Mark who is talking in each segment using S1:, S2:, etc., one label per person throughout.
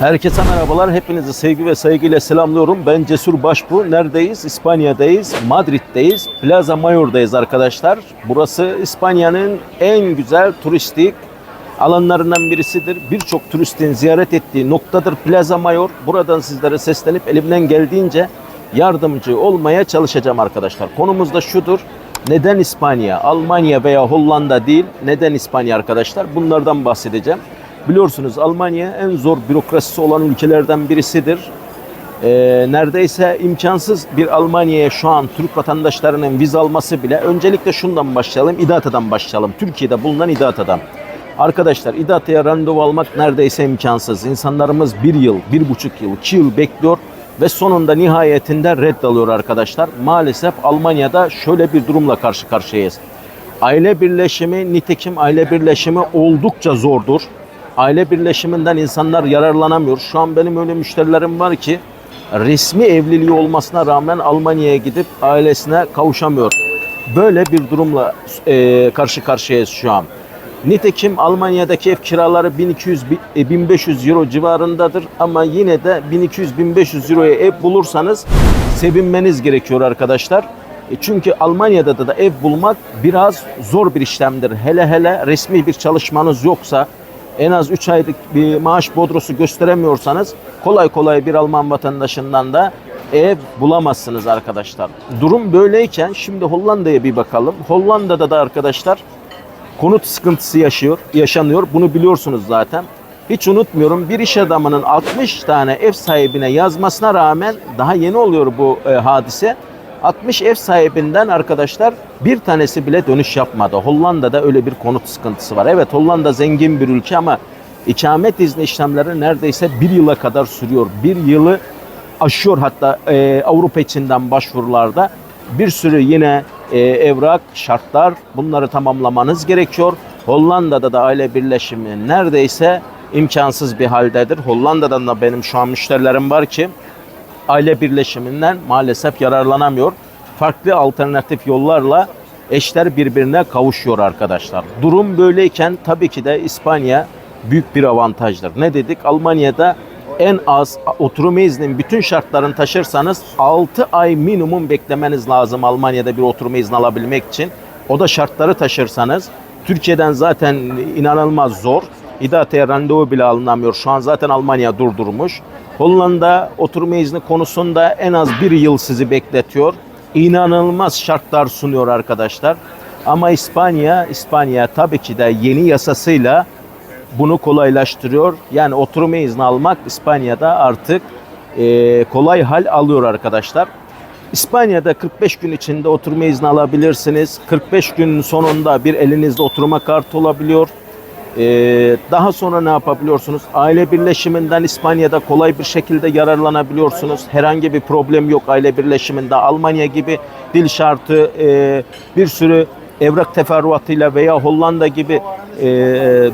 S1: Herkese merhabalar. Hepinizi sevgi ve saygıyla selamlıyorum. Ben Cesur Başbu. Neredeyiz? İspanya'dayız. Madrid'deyiz. Plaza Mayor'dayız arkadaşlar. Burası İspanya'nın en güzel turistik alanlarından birisidir. Birçok turistin ziyaret ettiği noktadır Plaza Mayor. Buradan sizlere seslenip elimden geldiğince yardımcı olmaya çalışacağım arkadaşlar. Konumuz da şudur. Neden İspanya, Almanya veya Hollanda değil? Neden İspanya arkadaşlar? Bunlardan bahsedeceğim. Biliyorsunuz Almanya en zor bürokrasisi olan ülkelerden birisidir. Ee, neredeyse imkansız bir Almanya'ya şu an Türk vatandaşlarının vize alması bile. Öncelikle şundan başlayalım, İDATA'dan başlayalım. Türkiye'de bulunan İDATA'dan. Arkadaşlar İDATA'ya randevu almak neredeyse imkansız. İnsanlarımız bir yıl, bir buçuk yıl, iki yıl bekliyor ve sonunda nihayetinde red alıyor arkadaşlar. Maalesef Almanya'da şöyle bir durumla karşı karşıyayız. Aile birleşimi, nitekim aile birleşimi oldukça zordur. Aile birleşiminden insanlar yararlanamıyor. Şu an benim öyle müşterilerim var ki resmi evliliği olmasına rağmen Almanya'ya gidip ailesine kavuşamıyor. Böyle bir durumla e, karşı karşıyayız şu an. Nitekim Almanya'daki ev kiraları 1200-1500 euro civarındadır ama yine de 1200-1500 euroya ev bulursanız sevinmeniz gerekiyor arkadaşlar. E Çünkü Almanya'da da ev bulmak biraz zor bir işlemdir. Hele hele resmi bir çalışmanız yoksa en az 3 aylık bir maaş bodrosu gösteremiyorsanız kolay kolay bir Alman vatandaşından da ev bulamazsınız arkadaşlar. Durum böyleyken şimdi Hollanda'ya bir bakalım. Hollanda'da da arkadaşlar konut sıkıntısı yaşıyor, yaşanıyor. Bunu biliyorsunuz zaten. Hiç unutmuyorum bir iş adamının 60 tane ev sahibine yazmasına rağmen daha yeni oluyor bu e, hadise. 60 ev sahibinden arkadaşlar bir tanesi bile dönüş yapmadı. Hollanda'da öyle bir konut sıkıntısı var. Evet Hollanda zengin bir ülke ama ikamet izni işlemleri neredeyse bir yıla kadar sürüyor. Bir yılı aşıyor hatta e, Avrupa içinden başvurularda. Bir sürü yine e, evrak, şartlar bunları tamamlamanız gerekiyor. Hollanda'da da aile birleşimi neredeyse imkansız bir haldedir. Hollanda'dan da benim şu an müşterilerim var ki aile birleşiminden maalesef yararlanamıyor. Farklı alternatif yollarla eşler birbirine kavuşuyor arkadaşlar. Durum böyleyken tabii ki de İspanya büyük bir avantajdır. Ne dedik? Almanya'da en az oturum izninin bütün şartlarını taşırsanız 6 ay minimum beklemeniz lazım Almanya'da bir oturum izni alabilmek için. O da şartları taşırsanız Türkiye'den zaten inanılmaz zor. İDAT'e randevu bile alınamıyor. Şu an zaten Almanya durdurmuş. Hollanda oturma izni konusunda en az bir yıl sizi bekletiyor. İnanılmaz şartlar sunuyor arkadaşlar. Ama İspanya, İspanya tabii ki de yeni yasasıyla bunu kolaylaştırıyor. Yani oturma izni almak İspanya'da artık e, kolay hal alıyor arkadaşlar. İspanya'da 45 gün içinde oturma izni alabilirsiniz. 45 günün sonunda bir elinizde oturma kartı olabiliyor. Ee, daha sonra ne yapabiliyorsunuz? Aile birleşiminden İspanya'da kolay bir şekilde yararlanabiliyorsunuz. Herhangi bir problem yok aile birleşiminde. Almanya gibi dil şartı, e, bir sürü evrak teferruatıyla veya Hollanda gibi e,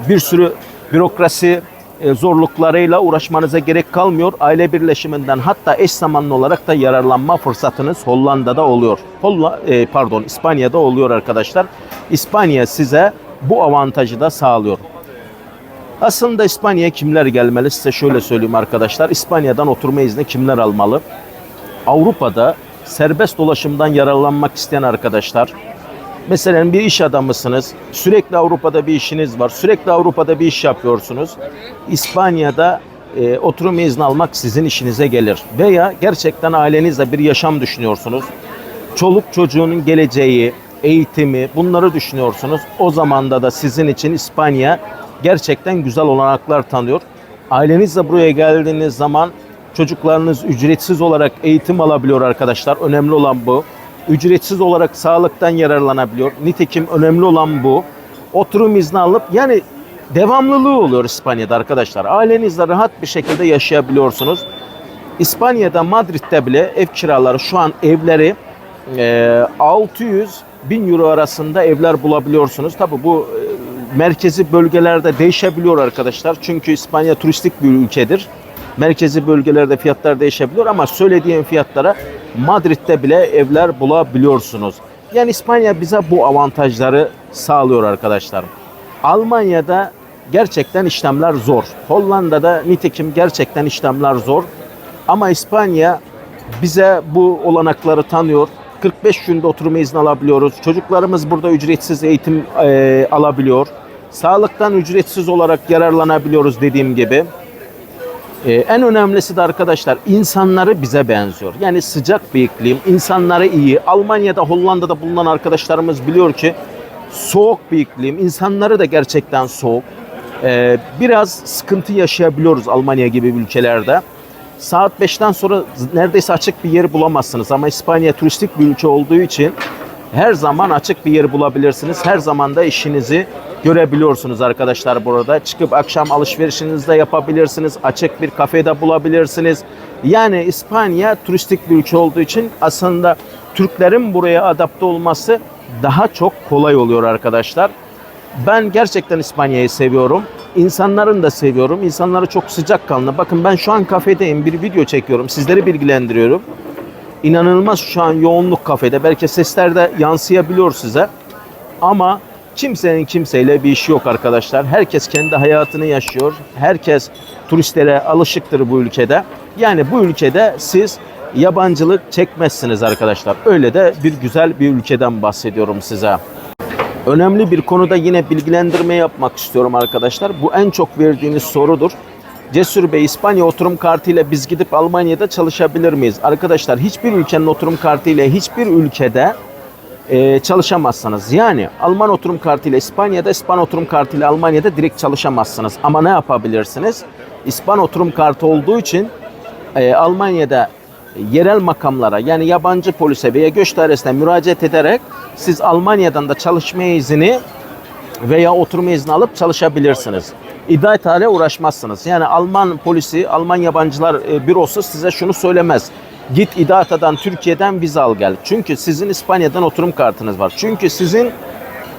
S1: bir sürü bürokrasi e, zorluklarıyla uğraşmanıza gerek kalmıyor. Aile birleşiminden hatta eş zamanlı olarak da yararlanma fırsatınız Hollanda'da oluyor. Holla, pardon İspanya'da oluyor arkadaşlar. İspanya size bu avantajı da sağlıyor. Aslında İspanya'ya kimler gelmeli size şöyle söyleyeyim arkadaşlar. İspanya'dan oturma izni kimler almalı? Avrupa'da serbest dolaşımdan yararlanmak isteyen arkadaşlar Mesela bir iş adamısınız. Sürekli Avrupa'da bir işiniz var. Sürekli Avrupa'da bir iş yapıyorsunuz. İspanya'da e, oturum izni almak sizin işinize gelir. Veya gerçekten ailenizle bir yaşam düşünüyorsunuz. Çoluk çocuğunun geleceği, eğitimi bunları düşünüyorsunuz. O zamanda da sizin için İspanya gerçekten güzel olanaklar tanıyor. Ailenizle buraya geldiğiniz zaman çocuklarınız ücretsiz olarak eğitim alabiliyor arkadaşlar. Önemli olan bu ücretsiz olarak sağlıktan yararlanabiliyor. Nitekim önemli olan bu. Oturum izni alıp yani devamlılığı oluyor İspanya'da arkadaşlar. Ailenizle rahat bir şekilde yaşayabiliyorsunuz. İspanya'da Madrid'de bile ev kiraları şu an evleri e, 600 bin euro arasında evler bulabiliyorsunuz. Tabi bu e, merkezi bölgelerde değişebiliyor arkadaşlar. Çünkü İspanya turistik bir ülkedir. Merkezi bölgelerde fiyatlar değişebiliyor ama söylediğim fiyatlara Madrid'de bile evler bulabiliyorsunuz. Yani İspanya bize bu avantajları sağlıyor arkadaşlar. Almanya'da gerçekten işlemler zor. Hollanda'da nitekim gerçekten işlemler zor. Ama İspanya bize bu olanakları tanıyor. 45 günde oturma izni alabiliyoruz. Çocuklarımız burada ücretsiz eğitim e, alabiliyor. Sağlıktan ücretsiz olarak yararlanabiliyoruz dediğim gibi. Ee, en önemlisi de arkadaşlar insanları bize benziyor. Yani sıcak bir iklim, insanları iyi. Almanya'da, Hollanda'da bulunan arkadaşlarımız biliyor ki soğuk bir iklim, insanları da gerçekten soğuk. Ee, biraz sıkıntı yaşayabiliyoruz Almanya gibi ülkelerde. Saat 5'ten sonra neredeyse açık bir yer bulamazsınız ama İspanya turistik bir ülke olduğu için her zaman açık bir yer bulabilirsiniz. Her zaman da işinizi görebiliyorsunuz arkadaşlar burada. Çıkıp akşam alışverişinizi de yapabilirsiniz. Açık bir kafede bulabilirsiniz. Yani İspanya turistik bir ülke olduğu için aslında Türklerin buraya adapte olması daha çok kolay oluyor arkadaşlar. Ben gerçekten İspanya'yı seviyorum. İnsanların da seviyorum. İnsanları çok sıcakkanlı. Bakın ben şu an kafedeyim. Bir video çekiyorum. Sizleri bilgilendiriyorum. İnanılmaz şu an yoğunluk kafede. Belki sesler de yansıyabiliyor size. Ama kimsenin kimseyle bir işi yok arkadaşlar. Herkes kendi hayatını yaşıyor. Herkes turistlere alışıktır bu ülkede. Yani bu ülkede siz yabancılık çekmezsiniz arkadaşlar. Öyle de bir güzel bir ülkeden bahsediyorum size. Önemli bir konuda yine bilgilendirme yapmak istiyorum arkadaşlar. Bu en çok verdiğiniz sorudur. Cesur Bey İspanya oturum kartıyla biz gidip Almanya'da çalışabilir miyiz? Arkadaşlar hiçbir ülkenin oturum kartıyla hiçbir ülkede e, çalışamazsınız. Yani Alman oturum kartıyla İspanya'da, İspan oturum kartıyla Almanya'da direkt çalışamazsınız. Ama ne yapabilirsiniz? İspan oturum kartı olduğu için e, Almanya'da yerel makamlara yani yabancı polise veya göç dairesine müracaat ederek siz Almanya'dan da çalışma izni veya oturma izni alıp çalışabilirsiniz. İddiatale uğraşmazsınız. Yani Alman polisi, Alman yabancılar e, bürosu size şunu söylemez. Git İDATA'dan, Türkiye'den vize al gel. Çünkü sizin İspanya'dan oturum kartınız var. Çünkü sizin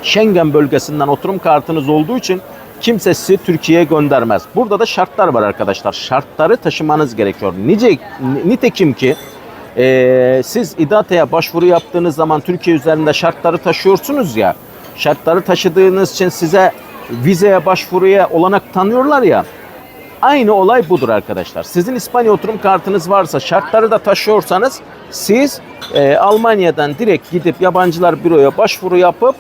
S1: Schengen bölgesinden oturum kartınız olduğu için kimse sizi Türkiye'ye göndermez. Burada da şartlar var arkadaşlar. Şartları taşımanız gerekiyor. Nice, nitekim ki e, siz İDATA'ya başvuru yaptığınız zaman Türkiye üzerinde şartları taşıyorsunuz ya. Şartları taşıdığınız için size vizeye başvuruya olanak tanıyorlar ya. Aynı olay budur arkadaşlar. Sizin İspanya oturum kartınız varsa şartları da taşıyorsanız siz e, Almanya'dan direkt gidip yabancılar büroya başvuru yapıp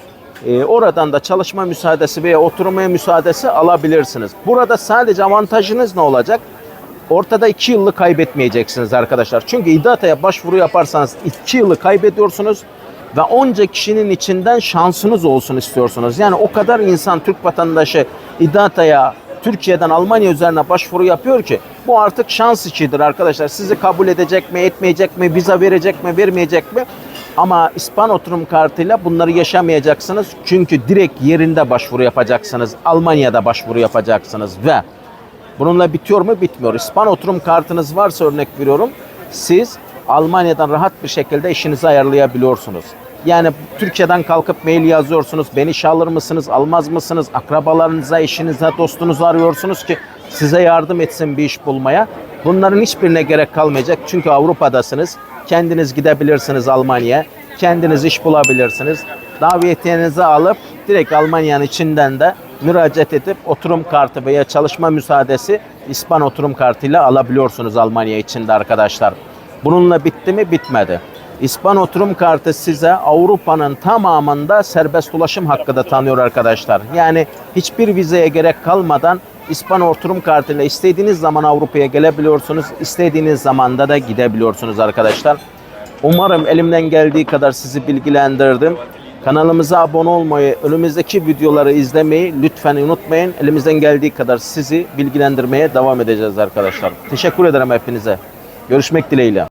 S1: e, oradan da çalışma müsaadesi veya oturmaya müsaadesi alabilirsiniz. Burada sadece avantajınız ne olacak? Ortada 2 yıllık kaybetmeyeceksiniz arkadaşlar. Çünkü İDATA'ya başvuru yaparsanız 2 yılı kaybediyorsunuz ve onca kişinin içinden şansınız olsun istiyorsunuz. Yani o kadar insan Türk vatandaşı İDATA'ya Türkiye'den Almanya üzerine başvuru yapıyor ki bu artık şans içidir arkadaşlar. Sizi kabul edecek mi, etmeyecek mi, vize verecek mi, vermeyecek mi? Ama İspan oturum kartıyla bunları yaşamayacaksınız. Çünkü direkt yerinde başvuru yapacaksınız. Almanya'da başvuru yapacaksınız ve bununla bitiyor mu? Bitmiyor. İspan oturum kartınız varsa örnek veriyorum. Siz Almanya'dan rahat bir şekilde işinizi ayarlayabiliyorsunuz. Yani Türkiye'den kalkıp mail yazıyorsunuz. Beni işe alır mısınız, almaz mısınız? Akrabalarınıza, eşinize, dostunuza arıyorsunuz ki size yardım etsin bir iş bulmaya. Bunların hiçbirine gerek kalmayacak. Çünkü Avrupa'dasınız. Kendiniz gidebilirsiniz Almanya'ya. Kendiniz iş bulabilirsiniz. Davetiyenizi alıp direkt Almanya'nın içinden de müracaat edip oturum kartı veya çalışma müsaadesi İspan oturum kartıyla alabiliyorsunuz Almanya içinde arkadaşlar. Bununla bitti mi? Bitmedi. İspan oturum kartı size Avrupa'nın tamamında serbest ulaşım hakkı da tanıyor arkadaşlar. Yani hiçbir vizeye gerek kalmadan İspan oturum kartıyla istediğiniz zaman Avrupa'ya gelebiliyorsunuz. İstediğiniz zamanda da gidebiliyorsunuz arkadaşlar. Umarım elimden geldiği kadar sizi bilgilendirdim. Kanalımıza abone olmayı, önümüzdeki videoları izlemeyi lütfen unutmayın. Elimizden geldiği kadar sizi bilgilendirmeye devam edeceğiz arkadaşlar. Teşekkür ederim hepinize. Görüşmek dileğiyle.